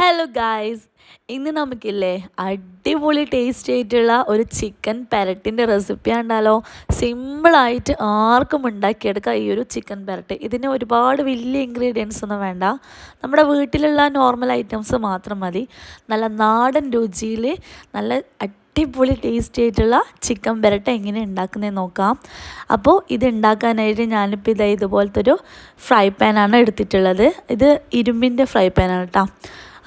Hello guys ഇന്ന് നമുക്കില്ലേ അടിപൊളി taste ആയിട്ടുള്ള ഒരു ചിക്കൻ പെരട്ടിന്റെ റെസിപ്പി ഉണ്ടല്ലോ സിമ്പിളായിട്ട് ആർക്കും ഉണ്ടാക്കിയെടുക്കാം ഈ ഒരു ചിക്കൻ പെരട്ട്. ഇതിന് ഒരുപാട് വലിയ ഇൻഗ്രീഡിയൻസ് ഒന്നും വേണ്ട. നമ്മുടെ വീട്ടിലുള്ള നോർമൽ ഐറ്റംസ് മാത്രം മതി. നല്ല നാടൻ രുചിയിൽ നല്ല അടിപൊളി ടേസ്റ്റ് ആയിട്ടുള്ള ചിക്കൻ പെരട്ട എങ്ങനെ ഉണ്ടാക്കുന്നതെന്ന് നോക്കാം. അപ്പോൾ ഇത് ഉണ്ടാക്കാനായിട്ട് ഞാനിപ്പോൾ ഇതാ ഇതുപോലത്തെ ഒരു ഫ്രൈ പാനാണ് എടുത്തിട്ടുള്ളത്. ഇത് ഇരുമ്പിന്റെ ഫ്രൈ പാനാണ് കേട്ടോ.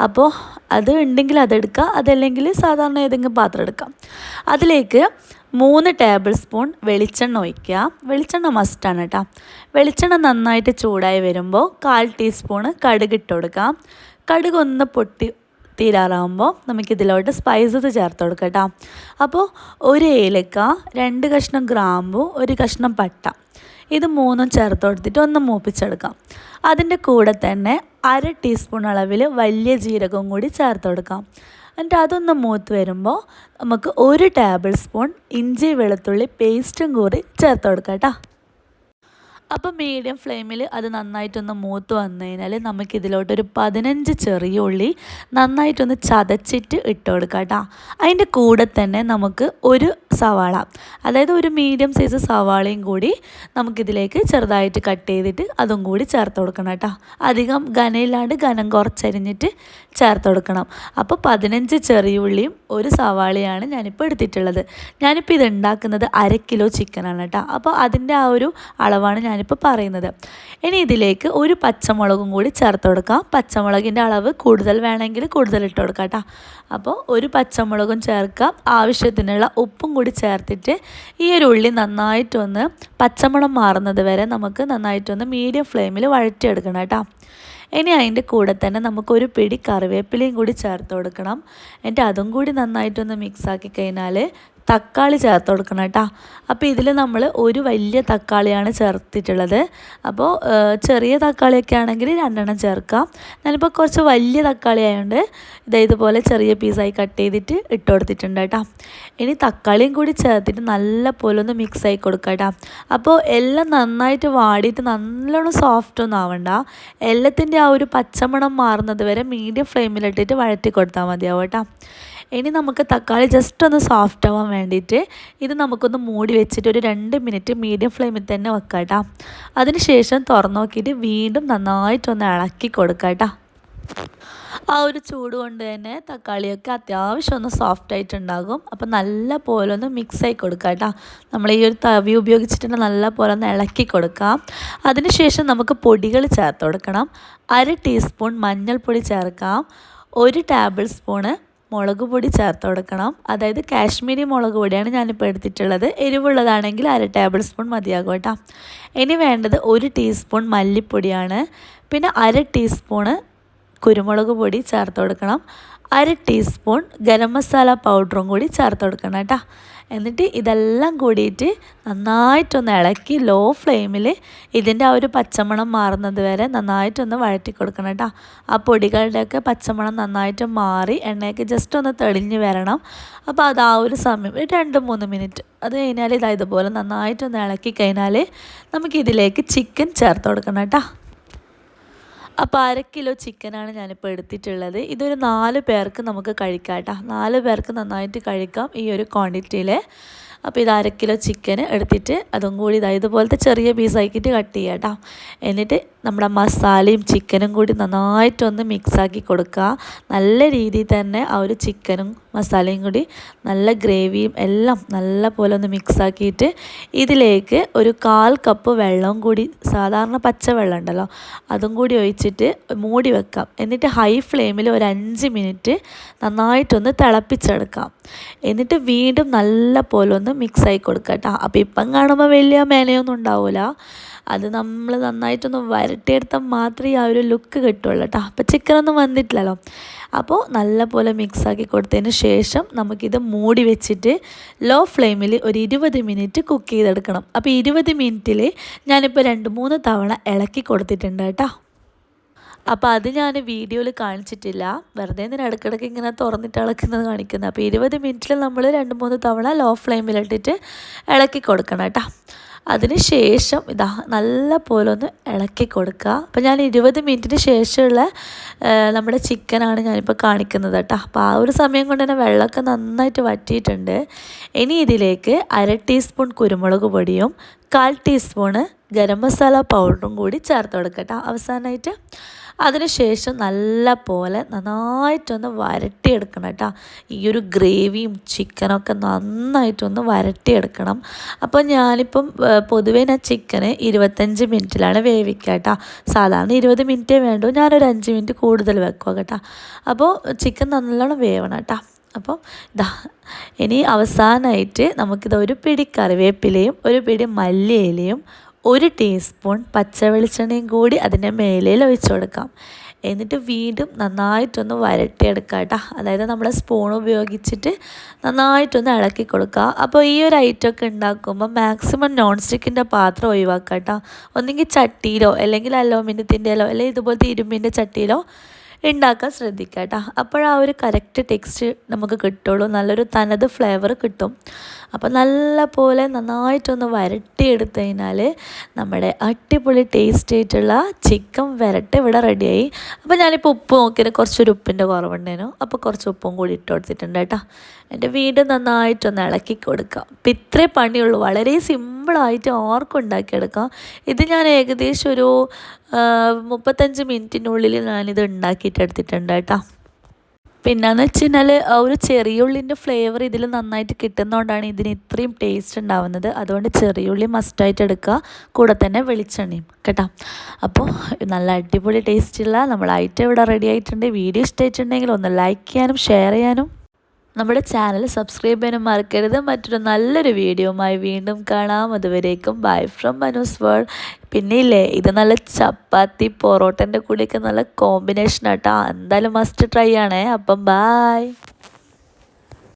അപ്പോൾ അത് ഉണ്ടെങ്കിൽ അതെടുക്കുക അതല്ലെങ്കിൽ സാധാരണ ഏതെങ്കിലും പാത്രം എടുക്കാം. അതിലേക്ക് മൂന്ന് ടേബിൾ സ്പൂൺ വെളിച്ചെണ്ണ ഒഴിക്കുക. വെളിച്ചെണ്ണ മസ്റ്റാണ് കേട്ടോ വെളിച്ചെണ്ണ നന്നായിട്ട് ചൂടായി വരുമ്പോൾ കാൽ ടീസ്പൂണ് കടുക് ഇട്ട് കൊടുക്കാം കടുക് ഒന്ന് പൊട്ടി തീരാറാകുമ്പോൾ നമുക്കിതിലോട്ട് സ്പൈസസ് ചേർത്ത് കൊടുക്കാം കേട്ടോ അപ്പോൾ ഒരു ഏലക്ക രണ്ട് കഷ്ണം ഗ്രാമ്പു ഒരു കഷ്ണം പട്ട. ഇത് മൂന്നും ചേർത്ത് കൊടുത്തിട്ട് ഒന്ന് മൂപ്പിച്ചെടുക്കാം. അതിന്റെ കൂടെ തന്നെ അര ടീസ്പൂൺ അളവിൽ വലിയ ജീരകവും കൂടി ചേർത്ത് കൊടുക്കാം. എന്നിട്ട് അതൊന്ന് മൂത്ത് വരുമ്പോൾ നമുക്ക് ഒരു ടേബിൾ സ്പൂൺ ഇഞ്ചി വെളുത്തുള്ളി പേസ്റ്റും കൂടി ചേർത്ത് കൊടുക്കാം കേട്ടോ. അപ്പോൾ മീഡിയം ഫ്ലെയിമിൽ അത് നന്നായിട്ടൊന്ന് മൂത്ത് വന്നു കഴിഞ്ഞാൽ നമുക്കിതിലോട്ടൊരു പതിനഞ്ച് ചെറിയ ഉള്ളി നന്നായിട്ടൊന്ന് ചതച്ചിട്ട് ഇട്ട് കൊടുക്കാം കേട്ടോ. അതിന്റെ കൂടെ തന്നെ നമുക്ക് ഒരു സവാള. അതായത് ഒരു മീഡിയം സൈസ് സവാളയും കൂടി നമുക്കിതിലേക്ക് ചെറുതായിട്ട് കട്ട് ചെയ്തിട്ട് അതും കൂടി ചേർത്ത് കൊടുക്കണം കേട്ടോ. അധികം ഘനയില്ലാണ്ട് ഘനം കുറച്ചരിഞ്ഞിട്ട് ചേർത്ത് കൊടുക്കണം. അപ്പോൾ പതിനഞ്ച് ചെറിയ ഉള്ളിയും ഒരു സവാളയാണ് ഞാനിപ്പോൾ എടുത്തിട്ടുള്ളത്. ഞാനിപ്പോൾ ഇത് ഉണ്ടാക്കുന്നത് അര കിലോ ചിക്കനാണ് കേട്ടോ. അപ്പോൾ അതിന്റെ ആ ഒരു അളവാണ് ഞാനിപ്പോൾ പറയുന്നത്. ഇനി ഇതിലേക്ക് ഒരു പച്ചമുളകും കൂടി ചേർത്ത് കൊടുക്കാം. പച്ചമുളകിന്റെ അളവ് കൂടുതൽ വേണമെങ്കിൽ കൂടുതൽ ഇട്ട് കൊടുക്കാം കേട്ടോ. അപ്പോൾ ഒരു പച്ചമുളകും ചേർക്കാം. ആവശ്യത്തിനുള്ള ഉപ്പും കൂടി ചേർത്തിട്ട് ഈ ഒരു ഉള്ളി നന്നായിട്ടൊന്ന് പച്ചമണം മാറുന്നത് വരെ നമുക്ക് നന്നായിട്ടൊന്ന് മീഡിയം ഫ്ലെയിമിൽ വഴറ്റിയെടുക്കണം കേട്ടോ. ഇനി അതിന്റെ കൂടെ തന്നെ നമുക്കൊരു പിടി കറിവേപ്പിലയും കൂടി ചേർത്ത് കൊടുക്കണം. എന്നിട്ട് അതും കൂടി നന്നായിട്ടൊന്ന് മിക്സാക്കി കഴിഞ്ഞാൽ തക്കാളി ചേർത്ത് കൊടുക്കണം കേട്ടോ. അപ്പോൾ ഇതിൽ നമ്മൾ ഒരു വലിയ തക്കാളിയാണ് ചേർത്തിട്ടുള്ളത്. അപ്പോൾ ചെറിയ തക്കാളിയൊക്കെ ആണെങ്കിൽ രണ്ടെണ്ണം ചേർക്കാം. ഞാനിപ്പോൾ കുറച്ച് വലിയ തക്കാളി ആയതുകൊണ്ട് ഇതേ ഇതുപോലെ ചെറിയ പീസായി കട്ട് ചെയ്തിട്ട് ഇട്ട് കൊടുത്തിട്ടുണ്ട് കേട്ടോ. ഇനി തക്കാളിയും കൂടി ചേർത്തിട്ട് നല്ല പോലെ ഒന്ന് മിക്സ് ആയി കൊടുക്കുക കേട്ടോ. അപ്പോൾ എല്ലാം നന്നായിട്ട് വാടിയിട്ട് നല്ലോണം സോഫ്റ്റ് ഒന്നും ആവണ്ട. എല്ലാത്തിന്റെ ആ ഒരു പച്ചമണം മാറുന്നത് വരെ മീഡിയം ഫ്ലെയിമിലിട്ടിട്ട് വഴറ്റി കൊടുത്താൽ മതിയാവും കേട്ടോ. ഇനി നമുക്ക് തക്കാളി ജസ്റ്റ് ഒന്ന് സോഫ്റ്റ് ആവാൻ വേണ്ടിയിട്ട് ഇത് നമുക്കൊന്ന് മൂടി വെച്ചിട്ട് ഒരു രണ്ട് മിനിറ്റ് മീഡിയം ഫ്ലെയിമിൽ തന്നെ വെക്കാം കേട്ടോ അതിനുശേഷം തുറന്നു നോക്കിയിട്ട് വീണ്ടും നന്നായിട്ടൊന്ന് ഇളക്കി കൊടുക്കാം കേട്ടോ ആ ഒരു ചൂട് കൊണ്ട് തന്നെ തക്കാളിയൊക്കെ അത്യാവശ്യം ഒന്ന് സോഫ്റ്റ് ആയിട്ടുണ്ടാകും. അപ്പം നല്ല പോലെ ഒന്ന് മിക്സ് ആയി കൊടുക്കുക കേട്ടോ നമ്മൾ ഈ ഒരു തവി ഉപയോഗിച്ചിട്ട് നല്ല പോലെ ഒന്ന് ഇളക്കി കൊടുക്കാം. അതിനുശേഷം നമുക്ക് പൊടികൾ ചേർത്ത് കൊടുക്കണം. അര ടീസ്പൂൺ മഞ്ഞൾപ്പൊടി ചേർക്കാം. ഒരു ടേബിൾ സ്പൂണ് മുളക് പൊടി ചേർത്ത് കൊടുക്കണം. അതായത് കാശ്മീരി മുളക് പൊടിയാണ് ഞാനിപ്പോൾ എടുത്തിട്ടുള്ളത്. എരിവുള്ളതാണെങ്കിൽ അര ടേബിൾ സ്പൂൺ മതിയാകും കേട്ടോ. ഇനി വേണ്ടത് ഒരു ടീസ്പൂൺ മല്ലിപ്പൊടിയാണ്. പിന്നെ അര ടീസ്പൂണ് കുരുമുളക് പൊടി ചേർത്ത് കൊടുക്കണം. അര ടീസ്പൂൺ ഗരം മസാല പൗഡറും കൂടി ചേർത്ത് കൊടുക്കണം കേട്ടോ. എന്നിട്ട് ഇതെല്ലാം കൂടിയിട്ട് നന്നായിട്ടൊന്ന് ഇളക്കി ലോ ഫ്ലെയിമിൽ ഇതിന്റെ ആ ഒരു പച്ചമണം മാറുന്നത് വരെ നന്നായിട്ടൊന്ന് വഴറ്റി കൊടുക്കണം കേട്ടോ. ആ പൊടികളുടെയൊക്കെ പച്ചമണം നന്നായിട്ട് മാറി എണ്ണയൊക്കെ ജസ്റ്റ് ഒന്ന് തെളിഞ്ഞ് വരണം. അപ്പോൾ അത് ആ ഒരു സമയം ഒരു രണ്ട് മൂന്ന് മിനിറ്റ് അത് കഴിഞ്ഞാൽ ഇതാ ഇതുപോലെ നന്നായിട്ടൊന്ന് ഇളക്കി കഴിഞ്ഞാൽ നമുക്കിതിലേക്ക് ചിക്കൻ ചേർത്ത് കൊടുക്കണം കേട്ടോ. അപ്പോൾ അര കിലോ ചിക്കനാണ് ഞാനിപ്പോൾ എടുത്തിട്ടുള്ളത്. ഇതൊരു നാല് പേർക്ക് നമുക്ക് കഴിക്കാം കേട്ടോ നാല് പേർക്ക് നന്നായിട്ട് കഴിക്കാം ഈ ഒരു ക്വാണ്ടിറ്റിയിൽ അപ്പോൾ ഇത് അര കിലോ ചിക്കൻ എടുത്തിട്ട് അതും കൂടി ഇതാ ഇതുപോലത്തെ ചെറിയ പീസാക്കിയിട്ട് കട്ട് ചെയ്യാം കേട്ടോ. എന്നിട്ട് നമ്മുടെ മസാലയും ചിക്കനും കൂടി നന്നായിട്ടൊന്ന് മിക്സാക്കി കൊടുക്കുക. നല്ല രീതിയിൽ തന്നെ ആ ഒരു ചിക്കനും മസാലയും കൂടി നല്ല ഗ്രേവിയും എല്ലാം നല്ല പോലെ ഒന്ന് മിക്സാക്കിയിട്ട് ഇതിലേക്ക് ഒരു കാൽ കപ്പ് വെള്ളവും കൂടി സാധാരണ പച്ചവെള്ളം ഉണ്ടല്ലോ അതും കൂടി ഒഴിച്ചിട്ട് മൂടി വെക്കാം. എന്നിട്ട് ഹൈ ഫ്ലെയിമിൽ ഒരു അഞ്ച് മിനിറ്റ് നന്നായിട്ടൊന്ന് തിളപ്പിച്ചെടുക്കാം. എന്നിട്ട് വീണ്ടും നല്ല പോലെ ഒന്ന് മിക്സായി കൊടുക്കാം കേട്ടോ. അപ്പോൾ ഇപ്പം കാണുമ്പോൾ വലിയ മേനയൊന്നും ഉണ്ടാവില്ല അത് നമ്മൾ നന്നായിട്ടൊന്ന് വരട്ടിയെടുത്താൽ മാത്രമേ ആ ഒരു ലുക്ക് കിട്ടുള്ളൂ കേട്ടോ. അപ്പോൾ ചിക്കനൊന്നും വന്നിട്ടില്ലല്ലോ. അപ്പോൾ നല്ലപോലെ മിക്സാക്കി കൊടുത്തതിന് ശേഷം നമുക്കിത് മൂടി വെച്ചിട്ട് ലോ ഫ്ലെയിമിൽ ഒരു ഇരുപത് മിനിറ്റ് കുക്ക് ചെയ്തെടുക്കണം. അപ്പോൾ ഇരുപത് മിനിറ്റിൽ ഞാനിപ്പോൾ രണ്ട് മൂന്ന് തവണ ഇളക്കി കൊടുത്തിട്ടുണ്ട് കേട്ടോ. അപ്പോൾ അത് ഞാൻ വീഡിയോയിൽ കാണിച്ചിട്ടില്ല. വെറുതെ എന്തിനാ ഇടയ്ക്കിടയ്ക്ക് ഇങ്ങനെ തുറന്നിട്ട് ഇളക്കുന്നത് കാണിക്കുന്നത് അപ്പോൾ ഇരുപത് മിനിറ്റിൽ നമ്മൾ രണ്ട് മൂന്ന് തവണ ലോ ഫ്ലെയിമിലിട്ടിട്ട് ഇളക്കി കൊടുക്കണം കേട്ടോ. അതിന് ശേഷം ഇതാ നല്ല പോലെ ഒന്ന് ഇളക്കി കൊടുക്കുക. അപ്പോൾ ഞാൻ ഇരുപത് മിനിറ്റിന് ശേഷമുള്ള നമ്മുടെ ചിക്കനാണ് ഞാനിപ്പോൾ കാണിക്കുന്നത് കേട്ടോ. അപ്പോൾ ആ ഒരു സമയം കൊണ്ട് തന്നെ വെള്ളമൊക്കെ നന്നായിട്ട് വറ്റിയിട്ടുണ്ട്. ഇനി ഇതിലേക്ക് അര ടീസ്പൂൺ കുരുമുളക് പൊടിയും കാൽ ടീസ്പൂണ് ഗരം മസാല പൗഡറും കൂടി ചേർത്ത് കൊടുക്കട്ടോ അവസാനമായിട്ട് അതിനുശേഷം നല്ല പോലെ നന്നായിട്ടൊന്ന് വരട്ടിയെടുക്കണം കേട്ടോ. ഈ ഒരു ഗ്രേവിയും ചിക്കനൊക്കെ നന്നായിട്ടൊന്ന് വരട്ടിയെടുക്കണം. അപ്പോൾ ഞാനിപ്പം പൊതുവേ ഞാൻ ചിക്കന് ഇരുപത്തഞ്ച് മിനിറ്റിലാണ് വേവിക്കുക കേട്ടോ. സാധാരണ ഇരുപത് മിനിറ്റേ വേണ്ടൂ ഞാനൊരു അഞ്ച് മിനിറ്റ് കൂടുതൽ വെക്കുക കേട്ടോ. അപ്പോൾ ചിക്കൻ നല്ലോണം വേവണം കേട്ടോ. അപ്പോൾ ഇതാ ഇനി അവസാനമായിട്ട് നമുക്കിത് ഒരു പിടി കറിവേപ്പിലയും ഒരു പിടി മല്ലിയിലയും ഒരു ടീസ്പൂൺ പച്ച വെളിച്ചെണ്ണയും കൂടി അതിന്റെ മേലയിൽ ഒഴിച്ചു കൊടുക്കാം. എന്നിട്ട് വീണ്ടും നന്നായിട്ടൊന്ന് വരട്ടിയെടുക്കുക കേട്ടോ. അതായത് നമ്മുടെ സ്പൂൺ ഉപയോഗിച്ചിട്ട് നന്നായിട്ടൊന്ന് ഇളക്കി കൊടുക്കുക. അപ്പോൾ ഈ ഒരു ഐറ്റമൊക്കെ ഉണ്ടാക്കുമ്പോൾ മാക്സിമം നോൺ സ്റ്റിക്കിന്റെ പാത്രം ഒഴിവാക്കുക കേട്ടോ. ഒന്നെങ്കിൽ ചട്ടിയിലോ അല്ലെങ്കിൽ അലോമിനിയത്തിന്റെയിലോ അല്ലെങ്കിൽ ഇതുപോലത്തെ ഇരുമ്പിന്റെ ചട്ടിയിലോ ഉണ്ടാക്കാൻ ശ്രദ്ധിക്കുക കേട്ടോ. അപ്പോഴാ ഒരു കറക്റ്റ് ടെക്സ്റ്റ് നമുക്ക് കിട്ടുള്ളൂ. നല്ലൊരു തനത് ഫ്ലേവർ കിട്ടും. അപ്പോൾ നല്ല പോലെ നന്നായിട്ടൊന്ന് വരട്ടിയെടുത്ത് കഴിഞ്ഞാൽ നമ്മുടെ അടിപൊളി ടേസ്റ്റ് ആയിട്ടുള്ള ചിക്കൻ വരട്ട് ഇവിടെ റെഡിയായി അപ്പോൾ ഞാനിപ്പോൾ ഉപ്പ് നോക്കിയത് കുറച്ചൊരു ഉപ്പിന്റെ കുറവുണ്ടേനു അപ്പോൾ കുറച്ച് ഉപ്പും കൂടി ഇട്ട് കൊടുത്തിട്ടുണ്ട് കേട്ടോ. എന്റെ വീട് നന്നായിട്ടൊന്ന് ഇളക്കി കൊടുക്കുക. അപ്പം ഇത്രേ പണിയുള്ളൂ. വളരെ സിമ്പിളായിട്ട് ആർക്കും ഉണ്ടാക്കിയെടുക്കാം. ഇത് ഞാൻ ഏകദേശം ഒരു മുപ്പത്തഞ്ച് മിനിറ്റിനുള്ളിൽ ഞാനിത് ഉണ്ടാക്കിയിട്ട് എടുത്തിട്ടുണ്ട് കേട്ടോ. പിന്നെന്ന് വെച്ച് കഴിഞ്ഞാൽ ഒരു ചെറിയുള്ളിന്റെ ഫ്ലേവർ ഇതിൽ നന്നായിട്ട് കിട്ടുന്നതുകൊണ്ടാണ് ഇതിന് ഇത്രയും ടേസ്റ്റ് ഉണ്ടാവുന്നത്. അതുകൊണ്ട് ചെറിയുള്ളി മസ്റ്റായിട്ട് എടുക്കുക. കൂടെ തന്നെ വെളിച്ചെണ്ണയും കേട്ടോ. അപ്പോൾ നല്ല അടിപൊളി ടേസ്റ്റുള്ള നമ്മൾ ഐറ്റം ഇവിടെ റെഡി ആയിട്ടുണ്ട്. വീഡിയോ ഇഷ്ടമായിട്ടുണ്ടെങ്കിൽ ഒന്ന് ലൈക്ക് ചെയ്യാനും ഷെയർ ചെയ്യാനും. നമ്മുടെ ചാനൽ സബ്സ്ക്രൈബ് ചെയ്യാനും മറക്കരുത്. മറ്റൊരു നല്ലൊരു വീഡിയോയുമായി വീണ്ടും കാണാം. അതുവരേക്കും ബൈ ഫ്രം മനുസ് വേൾഡ്. പിന്നെ ഇല്ലേ ഇത് നല്ല ചപ്പാത്തി പൊറോട്ടന്റെ കൂടെയൊക്കെ നല്ല കോമ്പിനേഷൻ ആട്ടോ. എന്തായാലും മസ്റ്റ് ട്രൈ ആണേ. അപ്പം ബായ്